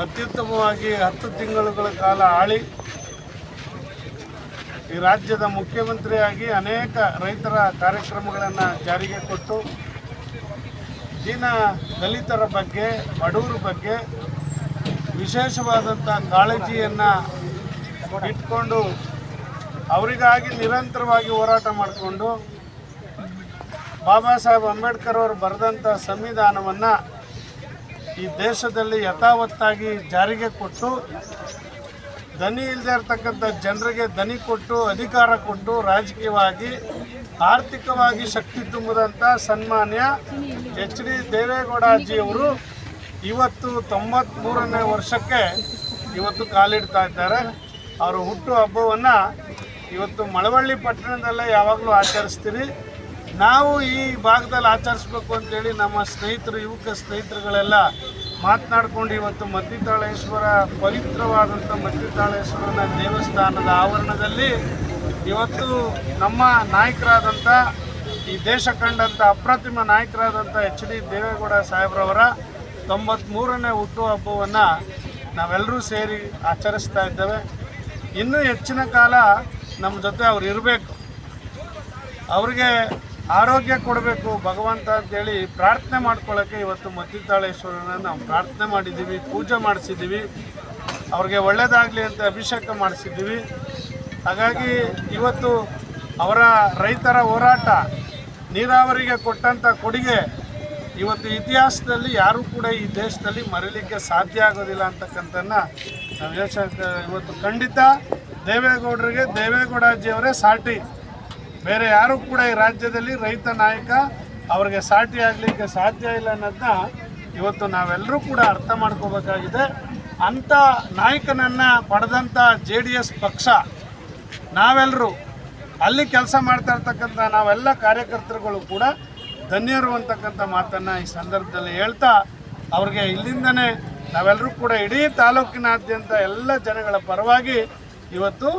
ಅತ್ಯುತ್ತಮವಾಗಿ ಹತ್ತು ತಿಂಗಳುಗಳ ಕಾಲ ಆಳಿ ಈ ರಾಜ್ಯದ ಮುಖ್ಯಮಂತ್ರಿಯಾಗಿ ಅನೇಕ ರೈತರ ಕಾರ್ಯಕ್ರಮಗಳನ್ನು ಜಾರಿಗೆ ಕೊಟ್ಟು ದಿನ ದಲಿತರ ಬಗ್ಗೆ, ಬಡವರ ಬಗ್ಗೆ ವಿಶೇಷವಾದಂಥ ಕಾಳಜಿಯನ್ನು ಇಟ್ಕೊಂಡು ಅವರಿಗಾಗಿ ನಿರಂತರವಾಗಿ ಹೋರಾಟ ಮಾಡಿಕೊಂಡು ಬಾಬಾ ಸಾಹೇಬ್ ಅಂಬೇಡ್ಕರ್ ಅವರು ಬರೆದಂಥ ಸಂವಿಧಾನವನ್ನು ಈ ದೇಶದಲ್ಲಿ ಯಥಾವತ್ತಾಗಿ ಜಾರಿಗೆ ಕೊಟ್ಟು, ದನಿ ಇಲ್ಲದೆ ಇರತಕ್ಕಂಥ ಜನರಿಗೆ ದನಿ ಕೊಟ್ಟು, ಅಧಿಕಾರ ಕೊಟ್ಟು, ರಾಜಕೀಯವಾಗಿ ಆರ್ಥಿಕವಾಗಿ ಶಕ್ತಿ ತುಂಬಿದಂಥ ಸನ್ಮಾನ್ಯ ಎಚ್ ಡಿ ದೇವೇಗೌಡಜಿಯವರು ಇವತ್ತು ತೊಂಬತ್ತ್ಮೂರನೇ ವರ್ಷಕ್ಕೆ ಇವತ್ತು ಕಾಲಿಡ್ತಾ ಇದ್ದಾರೆ. ಅವರು ಹುಟ್ಟು ಹಬ್ಬವನ್ನು ಇವತ್ತು ಮಳವಳ್ಳಿ ಪಟ್ಟಣದಲ್ಲೇ ಯಾವಾಗಲೂ ಆಚರಿಸ್ತೀರಿ. ನಾವು ಈ ಭಾಗದಲ್ಲಿ ಆಚರಿಸ್ಬೇಕು ಅಂತೇಳಿ ನಮ್ಮ ಸ್ನೇಹಿತರು, ಯುವಕ ಸ್ನೇಹಿತರುಗಳೆಲ್ಲ ಮಾತನಾಡ್ಕೊಂಡು ಇವತ್ತು ಮತ್ತಿತಾಳೇಶ್ವರ ಪವಿತ್ರವಾದಂಥ ಮತ್ತಿತಾಳೇಶ್ವರನ ದೇವಸ್ಥಾನದ ಆವರಣದಲ್ಲಿ ಇವತ್ತು ನಮ್ಮ ನಾಯಕರಾದಂಥ ಈ ದೇಶ ಕಂಡಂಥ ಅಪ್ರತಿಮ ನಾಯಕರಾದಂಥ ಎಚ್ ಡಿ ದೇವೇಗೌಡ ಸಾಹೇಬ್ರವರ ತೊಂಬತ್ತ್ಮೂರನೇ ಹುಟ್ಟುಹಬ್ಬವನ್ನು ನಾವೆಲ್ಲರೂ ಸೇರಿ ಆಚರಿಸ್ತಾ ಇದ್ದೇವೆ. ಇನ್ನೂ ಹೆಚ್ಚಿನ ಕಾಲ ನಮ್ಮ ಜೊತೆ ಅವ್ರು ಇರಬೇಕು. ಅವ್ರಿಗೆ ಆರೋಗ್ಯ ಕೊಡಬೇಕು, ಭಗವಂತ ಅಂತೇಳಿ ಪ್ರಾರ್ಥನೆ ಮಾಡ್ಕೊಳ್ಳೋಕ್ಕೆ ಇವತ್ತು ಮತ್ತಿತಾಳೇಶ್ವರನ ನಾವು ಪ್ರಾರ್ಥನೆ ಮಾಡಿದ್ದೀವಿ, ಪೂಜೆ ಮಾಡಿಸಿದ್ದೀವಿ. ಅವ್ರಿಗೆ ಒಳ್ಳೆಯದಾಗಲಿ ಅಂತ ಅಭಿಷೇಕ ಮಾಡಿಸಿದ್ದೀವಿ. ಹಾಗಾಗಿ ಇವತ್ತು ಅವರ ರೈತರ ಹೋರಾಟ, ನೀರಾವರಿಗೆ ಕೊಟ್ಟಂಥ ಕೊಡುಗೆ ಇವತ್ತು ಇತಿಹಾಸದಲ್ಲಿ ಯಾರೂ ಕೂಡ ಈ ದೇಶದಲ್ಲಿ ಮರೀಲಿಕ್ಕೆ ಸಾಧ್ಯ ಆಗೋದಿಲ್ಲ ಅಂತಕ್ಕಂಥನ್ನ ನಾವು ಇವತ್ತು ಖಂಡಿತ ದೇವೇಗೌಡರಿಗೆ, ದೇವೇಗೌಡಾಜಿಯವರೇ ಸಾಟಿ. ಬೇರೆ ಯಾರು ಕೂಡ ಈ ರಾಜ್ಯದಲ್ಲಿ ರೈತ ನಾಯಕ ಅವರಿಗೆ ಸಾಟಿ ಆಗಲಿಕ್ಕೆ ಸಾಧ್ಯ ಇಲ್ಲ ಅನ್ನೋದನ್ನ ಇವತ್ತು ನಾವೆಲ್ಲರೂ ಕೂಡ ಅರ್ಥ ಮಾಡ್ಕೋಬೇಕಾಗಿದೆ. ಅಂಥ ನಾಯಕನನ್ನು ಪಡೆದಂಥ ಜೆ ಡಿ ಎಸ್ ಪಕ್ಷ, ನಾವೆಲ್ಲರೂ ಅಲ್ಲಿ ಕೆಲಸ ಮಾಡ್ತಾ ಇರ್ತಕ್ಕಂಥ ನಾವೆಲ್ಲ ಕಾರ್ಯಕರ್ತರುಗಳು ಕೂಡ ಧನ್ಯರು ಅಂತಕ್ಕಂಥ ಮಾತನ್ನು ಈ ಸಂದರ್ಭದಲ್ಲಿ ಹೇಳ್ತಾ ಅವ್ರಿಗೆ ಇಲ್ಲಿಂದನೇ ನಾವೆಲ್ಲರೂ ಕೂಡ ಇಡೀ ತಾಲೂಕಿನಾದ್ಯಂತ ಎಲ್ಲ ಜನಗಳ ಪರವಾಗಿ ಇವತ್ತು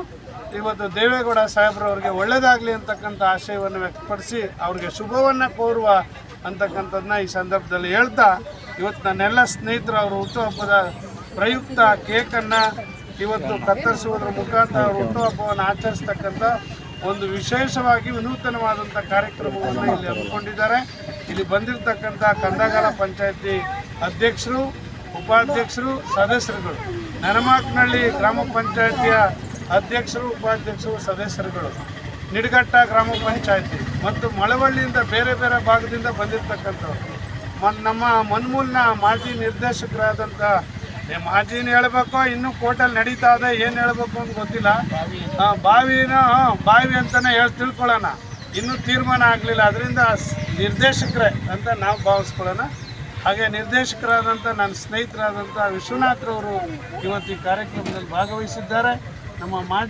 ಇವತ್ತು ದೇವೇಗೌಡ ಸಾಹೇಬ್ರವ್ರಿಗೆ ಒಳ್ಳೆಯದಾಗಲಿ ಅಂತಕ್ಕಂಥ ಆಶಯವನ್ನು ವ್ಯಕ್ತಪಡಿಸಿ ಅವ್ರಿಗೆ ಶುಭವನ್ನು ಕೋರುವ ಅಂತಕ್ಕಂಥದ್ದನ್ನ ಈ ಸಂದರ್ಭದಲ್ಲಿ ಹೇಳ್ತಾ, ಇವತ್ತು ನನ್ನೆಲ್ಲ ಸ್ನೇಹಿತರು ಅವರು ಹುಟ್ಟುಹಬ್ಬದ ಪ್ರಯುಕ್ತ ಕೇಕನ್ನು ಇವತ್ತು ಕತ್ತರಿಸುವುದರ ಮುಖಾಂತರ ಅವ್ರ ಹುಟ್ಟುಹಬ್ಬವನ್ನು ಆಚರಿಸ್ತಕ್ಕಂಥ ಒಂದು ವಿಶೇಷವಾಗಿ ವಿನೂತನವಾದಂಥ ಕಾರ್ಯಕ್ರಮವನ್ನು ಇಲ್ಲಿ ಹಮ್ಮಿಕೊಂಡಿದ್ದಾರೆ. ಇಲ್ಲಿ ಬಂದಿರತಕ್ಕಂಥ ಕಂದಗಾಲ ಪಂಚಾಯತಿ ಅಧ್ಯಕ್ಷರು, ಉಪಾಧ್ಯಕ್ಷರು, ಸದಸ್ಯರುಗಳು. ನೆನಮಾಕ್ನಹಳ್ಳಿ ಗ್ರಾಮ ಪಂಚಾಯತಿಯ ಅಧ್ಯಕ್ಷರು, ಉಪಾಧ್ಯಕ್ಷರು, ಸದಸ್ಯರುಗಳು ನಿಡಘಟ್ಟ ಗ್ರಾಮ ಪಂಚಾಯಿತಿ ಮತ್ತು ಮಳವಳ್ಳಿಯಿಂದ ಬೇರೆ ಬೇರೆ ಭಾಗದಿಂದ ಬಂದಿರತಕ್ಕಂಥವ್ರು. ಮ ನಮ್ಮ ಮನ್ಮೂಲ್ನ ಮಾಜಿ ನಿರ್ದೇಶಕರಾದಂಥ ಮಾಜಿನ ಹೇಳಬೇಕು, ಇನ್ನೂ ಕೋರ್ಟಲ್ಲಿ ನಡೀತಾ ಇದೆ, ಏನು ಹೇಳ್ಬೇಕು ಅಂತ ಗೊತ್ತಿಲ್ಲ. ಬಾವಿನ ಬಾವಿ ಅಂತಲೇ ಹೇಳಿ ತಿಳ್ಕೊಳ್ಳೋಣ. ಇನ್ನೂ ತೀರ್ಮಾನ ಆಗಲಿಲ್ಲ. ಅದರಿಂದ ನಿರ್ದೇಶಕರೇ ಅಂತ ನಾವು ಭಾವಿಸ್ಕೊಳ್ಳೋಣ. ಹಾಗೆ ನಿರ್ದೇಶಕರಾದಂಥ ನನ್ನ ಸ್ನೇಹಿತರಾದಂಥ ವಿಶ್ವನಾಥ್ರವರು ಇವತ್ತು ಈ ಕಾರ್ಯಕ್ರಮದಲ್ಲಿ ಭಾಗವಹಿಸಿದ್ದಾರೆ. ನಮ್ಮ ಮಾಜಿ